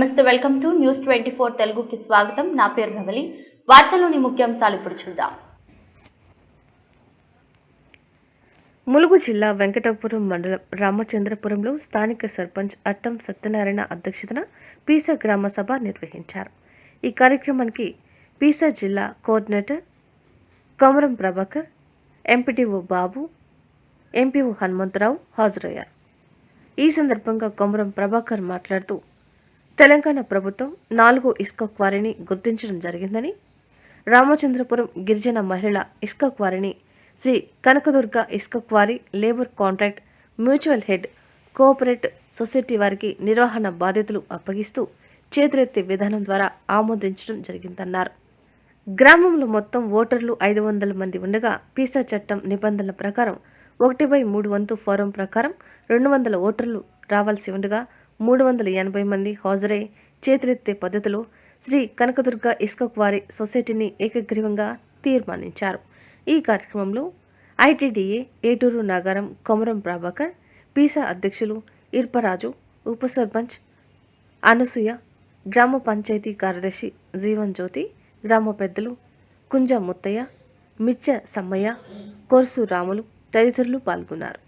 నమస్తే welcome to news twenty four తెలుగుకి స్వాగతం. నా పేరు నవలి. వార్తలోని ముఖ్యాంశాలు ఇప్పుడు చూద్దాం. ములుగు జిల్లా వెంకటాపురం మండలం రామచంద్రపురంలో స్థానిక సర్పంచ్ అట్టం సత్యనారాయణ అధ్యక్షతన పీసా గ్రామ సభ నిర్వహించారు. ఈ కార్యక్రమానికి పీసా జిల్లా coordinator Komaram Prabhakar MPTO Babu MPO Hanumantharao హాజరయ్యారు. ఈ సందర్భంగా కొమరం ప్రభాకర్ మాట్లాడుతూ తెలంగాణ ప్రభుత్వం నాలుగో ఇసుక క్వారీని గుర్తించడం జరిగిందని రామచంద్రపురం గిరిజన మహిళ ఇసుక క్వారీని శ్రీ కనకదుర్గ ఇసుక quarry labour contract mutual head cooperate society వారికి నిర్వహణ బాధ్యతలు అప్పగిస్తూ చేతులెత్తే విధానం ద్వారా ఆమోదించడం జరిగిందన్నారు. గ్రామంలో మొత్తం ఓటర్లు ఐదు వందల మంది ఉండగా పీసా చట్టం నిబంధనల ప్రకారం ఒకటి బై మూడు వంతు ఫోరం ప్రకారం రెండు వందల ఓటర్లు రావాల్సి ఉండగా మూడు వందల ఎనభై మంది హాజరై చేతులెత్తే పద్ధతిలో శ్రీ కనకదుర్గ ఇసుక వారి సొసైటీని ఏకగ్రీవంగా తీర్మానించారు. ఈ కార్యక్రమంలో ఐటీడీఏ ఏటూరు నాగారం కొమరం ప్రభాకర్ పీసా అధ్యక్షులు ఇర్పరాజు ఉప సర్పంచ్ అనసూయ గ్రామ పంచాయతీ కార్యదర్శి జీవన్ జ్యోతి గ్రామ పెద్దలు కుంజ ముత్తయ్య మిచ్చ సమ్మయ్య కొరసు రాములు తదితరులు పాల్గొన్నారు.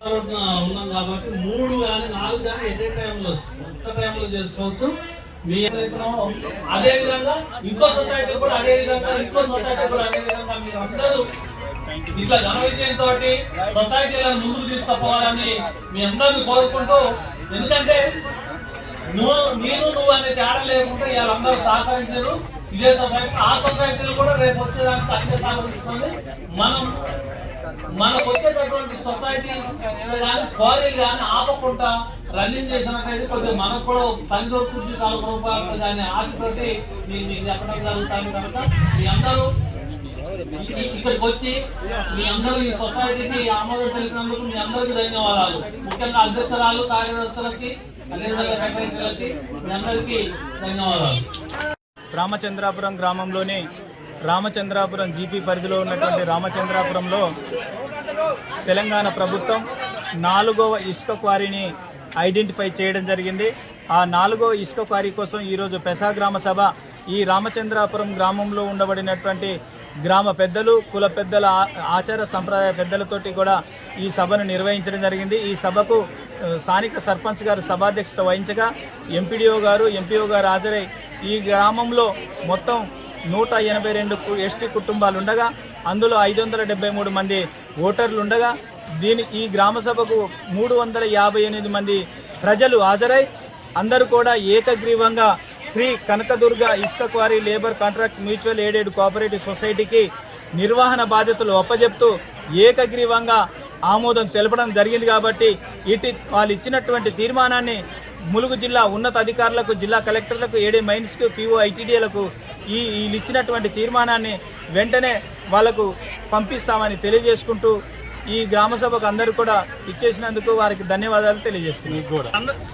ఉన్నాం కాబట్టి మూడు కానీ నాలుగు కానీ ఎటే టైంలో ఒక్క టైంలో చేసుకోవచ్చు. మీ అదే విధంగా ఇంకో సొసైటీ కూడా అదే విధంగా ఇంకో సొసైటీ కూడా అదే విధంగా మీరు అందరూ ఇట్లా ఘన విజయంతో సొసైటీలను ముందుకు తీసుకుపోవాలని మీ అందరిని కోరుకుంటూ ఎందుకంటే నువ్వు నేను నువ్వు అనే తేడా లేకుండా వీళ్ళందరూ సహకరించారు. ఇదే సొసైటీ ఆ సొసైటీలు కూడా రేపు వచ్చేదానికి అన్ని సహకరిస్తుంది. మనం మనకు వచ్చేటటువంటి సొసైటీ కానీ క్వారీలు కానీ ఆపకుండా రన్నింగ్ చేసినట్లయితే కొద్దిగా మనకు కూడా పని దొరుకుతుంది నాలుగు రూపాయలు దాన్ని ఆశతోటి నేను చెప్పడం జరుగుతాను కనుక మీ అందరూ ఇక్కడికి వచ్చి మీ అందరూ ఈ సొసైటీకి ఆమోదం తెలిపినందుకు మీ అందరికీ ధన్యవాదాలు. ముఖ్యంగా అధ్యక్షురాలు కార్యదర్శులకి అదేవిధంగా సెక్రటరీలకి మీ అందరికీ ధన్యవాదాలు. రామచంద్రాపురం గ్రామంలోని రామచంద్రాపురం జీపీ పరిధిలో ఉన్నటువంటి రామచంద్రాపురంలో తెలంగాణ ప్రభుత్వం నాలుగవ ఇసుక క్వారీని ఐడెంటిఫై చేయడం జరిగింది. ఆ నాలుగవ ఇసుక క్వారీ కోసం ఈరోజు పెసా గ్రామ సభ ఈ రామచంద్రాపురం గ్రామంలో ఉండబడినటువంటి గ్రామ పెద్దలు కుల పెద్దల ఆచార సంప్రదాయ పెద్దలతోటి కూడా ఈ సభను నిర్వహించడం జరిగింది. ఈ సభకు స్థానిక సర్పంచ్ గారు సభాధ్యక్షత వహించగా ఎంపీడీఓ గారు ఎంపీఓ గారు హాజరై ఈ గ్రామంలో మొత్తం నూట ఎనభై రెండు ఎస్టీ కుటుంబాలు ఉండగా అందులో ఐదు వందల డెబ్బై మూడు మంది ఓటర్లు ఉండగా దీని ఈ గ్రామ సభకు మూడు వందల యాభై ఎనిమిది మంది ప్రజలు హాజరై అందరూ కూడా ఏకగ్రీవంగా శ్రీ కనకదుర్గ ఇసుక quarry labour contract mutual aided cooperative సొసైటీకి నిర్వహణ బాధ్యతలు అప్పజెప్తూ ఏకగ్రీవంగా ఆమోదం తెలపడం జరిగింది కాబట్టి ఇటు వాళ్ళు ఇచ్చినటువంటి తీర్మానాన్ని ములుగు జిల్లా ఉన్నత అధికారులకు జిల్లా కలెక్టర్లకు ఏడే మైన్స్కు పీఓ ఐటీడీలకు ఈ వీళ్ళు ఇచ్చినటువంటి తీర్మానాన్ని వెంటనే వాళ్ళకు పంపిస్తామని తెలియజేసుకుంటూ ఈ గ్రామ సభకు అందరూ కూడా ఇచ్చేసినందుకు వారికి ధన్యవాదాలు తెలియజేస్తుంది కూడా.